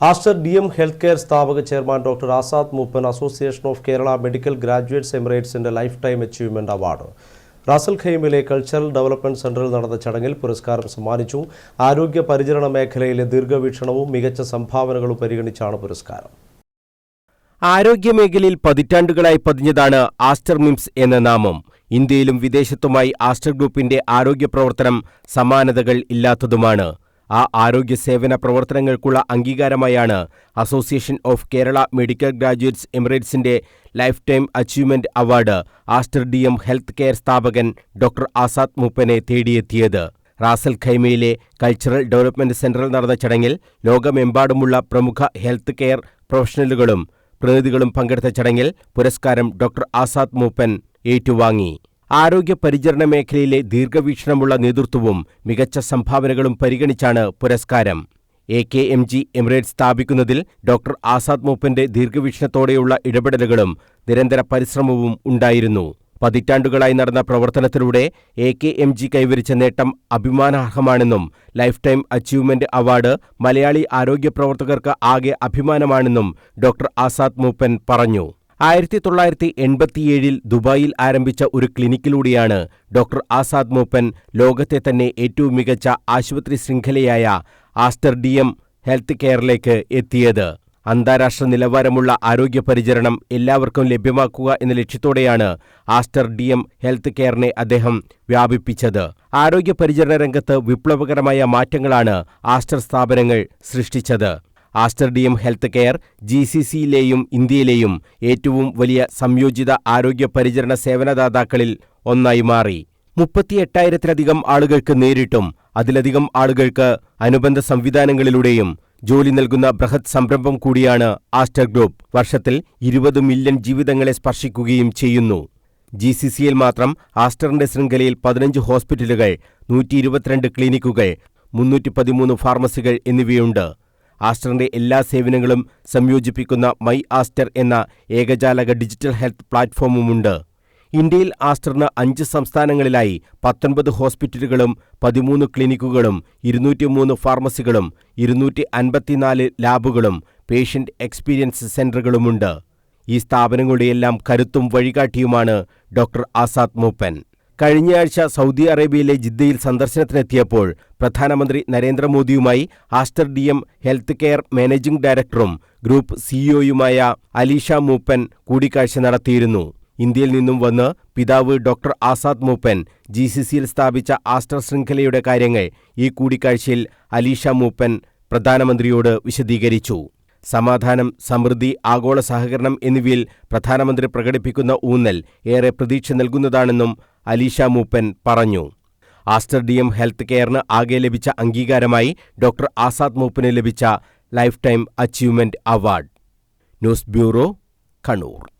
Aster D M health care സ്ഥാപക chairman doctor Azad Moopen association of Kerala medical graduates എമിറേറ്റ്സിന്റെ life time achievement award. Ras al ഖൈമിലെ cultural development സെന്ററിൽ നടന്ന ചടങ്ങിൽ പുരസ്കാരം സമ്മാനിച്ചു. ആരോഗ്യ പരിചരണ മേഖലയിലെ ദീർഘവീക്ഷണവും മികച്ച സംഭാവനകളും പരിഗണിച്ചാണ് പുരസ്കാരം. ആരോഗ്യമേഖലയിൽ പതിറ്റാണ്ടുകളായി പതിഞ്ഞതാണ് ആസ്റ്റർ മിംസ് എന്ന നാമം. ഇന്ത്യയിലും വിദേശത്തുമായി ആസ്റ്റർ ഗ്രൂപ്പിന്റെ ആരോഗ്യ പ്രവർത്തനം സമാനതകൾ ഇല്ലാത്തതുമാണ്. ആ ആരോഗ്യ സേവന പ്രവർത്തനങ്ങൾക്കുള്ള അംഗീകാരമായാണ് association of Kerala medical graduates എമിറേറ്റ്സിന്റെ life time achievement award Aster D M health care സ്ഥാപകൻ ഡോക്ടർ ആസാദ് മൂപ്പനെ തേടിയെത്തിയത്. റാസൽ ഖൈമയിലെ കൾച്ചറൽ ഡെവലപ്മെന്റ് സെന്ററിൽ നടന്ന ചടങ്ങിൽ ലോകമെമ്പാടുമുള്ള പ്രമുഖ ഹെൽത്ത് കെയർ പ്രൊഫഷണലുകളും പ്രതിനിധികളും പങ്കെടുത്ത ചടങ്ങിൽ പുരസ്കാരം ഡോക്ടർ ആസാദ് മൂപ്പൻ ഏറ്റുവാങ്ങി. ആരോഗ്യ പരിചരണ മേഖലയിലെ ദീർഘവീക്ഷണമുള്ള നേതൃത്വവും മികച്ച സംഭാവനകളും പരിഗണിച്ചാണ് പുരസ്കാരം. A K M G Emirate സ്ഥാപിക്കുന്നതിൽ doctor Azad മൂപ്പന്റെ ദീർഘവീക്ഷണത്തോടെയുള്ള ഇടപെടലുകളും നിരന്തര പരിശ്രമവും ഉണ്ടായിരുന്നു. പതിറ്റാണ്ടുകളായി നടന്ന പ്രവർത്തനത്തിലൂടെ എ കെ എം ജി കൈവരിച്ച നേട്ടം അഭിമാനാർഹമാണെന്നും life time achievement award Malayali ആരോഗ്യ പ്രവർത്തകർക്ക് ആകെ അഭിമാനമാണെന്നും ഡോക്ടർ ആസാദ് മൂപ്പൻ പറഞ്ഞു. ആയിരത്തി തൊള്ളായിരത്തി എൺപത്തിയേഴിൽ ദുബായിൽ ആരംഭിച്ച ഒരു ക്ലിനിക്കിലൂടെയാണ് ഡോക്ടർ ആസാദ് മൂപ്പൻ ലോകത്തെ തന്നെ ഏറ്റവും മികച്ച ആശുപത്രി ശൃംഖലയായ ആസ്റ്റർ ഹെൽത്ത് കെയറിലേക്ക് എത്തിയത്. അന്താരാഷ്ട്ര നിലവാരമുള്ള ആരോഗ്യ പരിചരണം എല്ലാവർക്കും ലഭ്യമാക്കുക എന്ന ലക്ഷ്യത്തോടെയാണ് ആസ്റ്റർ ഡി എം ഹെൽത്ത് കെയറിനെ അദ്ദേഹം വ്യാപിപ്പിച്ചത്. ആരോഗ്യ പരിചരണ രംഗത്ത് വിപ്ലവകരമായ മാറ്റങ്ങളാണ് ആസ്റ്റർ സ്ഥാപനങ്ങൾ സൃഷ്ടിച്ചത്. Aster D health care G C സിയിലെയും ഇന്ത്യയിലെയും ഏറ്റവും വലിയ സംയോജിത ആരോഗ്യ പരിചരണ സേവനദാതാക്കളിൽ ഒന്നായി മാറി. മുപ്പത്തിയെട്ടായിരത്തിലധികം ആളുകൾക്ക് നേരിട്ടും അതിലധികം ആളുകൾക്ക് അനുബന്ധ സംവിധാനങ്ങളിലൂടെയും ജോലി നൽകുന്ന ബൃഹത് സംരംഭം കൂടിയാണ് ആസ്റ്റർ ഗ്രൂപ്പ്. വർഷത്തിൽ ഇരുപത് മില്യൺ ജീവിതങ്ങളെ സ്പർശിക്കുകയും ചെയ്യുന്നു. ജി സി സിയിൽ മാത്രം ആസ്റ്ററിന്റെ ശൃംഖലയിൽ പതിനഞ്ച് ഹോസ്പിറ്റലുകൾ നൂറ്റി ഇരുപത്തിരണ്ട് ക്ലിനിക്കുകൾ മുന്നൂറ്റി പതിമൂന്ന് ഫാർമസികൾ എന്നിവയുണ്ട്. ആസ്റ്ററിന്റെ എല്ലാ സേവനങ്ങളും സംയോജിപ്പിക്കുന്ന മൈ ആസ്റ്റർ എന്ന ഏകജാലക ഡിജിറ്റൽ ഹെൽത്ത് പ്ലാറ്റ്ഫോമുമുണ്ട്. ഇന്ത്യയിൽ ആസ്റ്ററിന് അഞ്ച് സംസ്ഥാനങ്ങളിലായി പത്തൊൻപത് ഹോസ്പിറ്റലുകളും പതിമൂന്ന് ക്ലിനിക്കുകളും ഇരുന്നൂറ്റിമൂന്ന് ഫാർമസികളും ഇരുന്നൂറ്റി അൻപത്തിനാല് ലാബുകളും പേഷ്യന്റ് എക്സ്പീരിയൻസ് സെന്ററുകളുമുണ്ട് ഈ സ്ഥാപനങ്ങളുടെയെല്ലാം കരുത്തും വഴികാട്ടിയുമാണ് ഡോക്ടർ ആസാദ് മൂപ്പൻ. കഴിഞ്ഞയാഴ്ച സൗദി അറേബ്യയിലെ ജിദ്ദയിൽ സന്ദർശനത്തിനെത്തിയപ്പോൾ പ്രധാനമന്ത്രി നരേന്ദ്രമോദിയുമായി Aster D M healthcare managing ഡയറക്ടറും ഗ്രൂപ്പ് സിഇഒയുമായ അലീഷ മൂപ്പൻ കൂടിക്കാഴ്ച നടത്തിയിരുന്നു. ഇന്ത്യയിൽ നിന്നും വന്ന് പിതാവ് doctor Azad Moopen G C സിയിൽ സ്ഥാപിച്ച ആസ്റ്റർ ശൃംഖലയുടെ കാര്യങ്ങൾ ഈ കൂടിക്കാഴ്ചയിൽ അലീഷ മൂപ്പൻ പ്രധാനമന്ത്രിയോട് വിശദീകരിച്ചു. സമാധാനം സമൃദ്ധി ആഗോള സഹകരണം എന്നിവയിൽ പ്രധാനമന്ത്രി പ്രകടിപ്പിക്കുന്ന ഊന്നൽ ഏറെ പ്രതീക്ഷ നൽകുന്നതാണെന്നും അലീഷ മൂപ്പൻ പറഞ്ഞു. ആസ്റ്റർ ഡി എം ഹെൽത്ത് കെയറിന് ആകെ ലഭിച്ച അംഗീകാരമായി ഡോക്ടർ ആസാദ് മൂപ്പന് ലഭിച്ച life time achievement award. News bureau Kannur.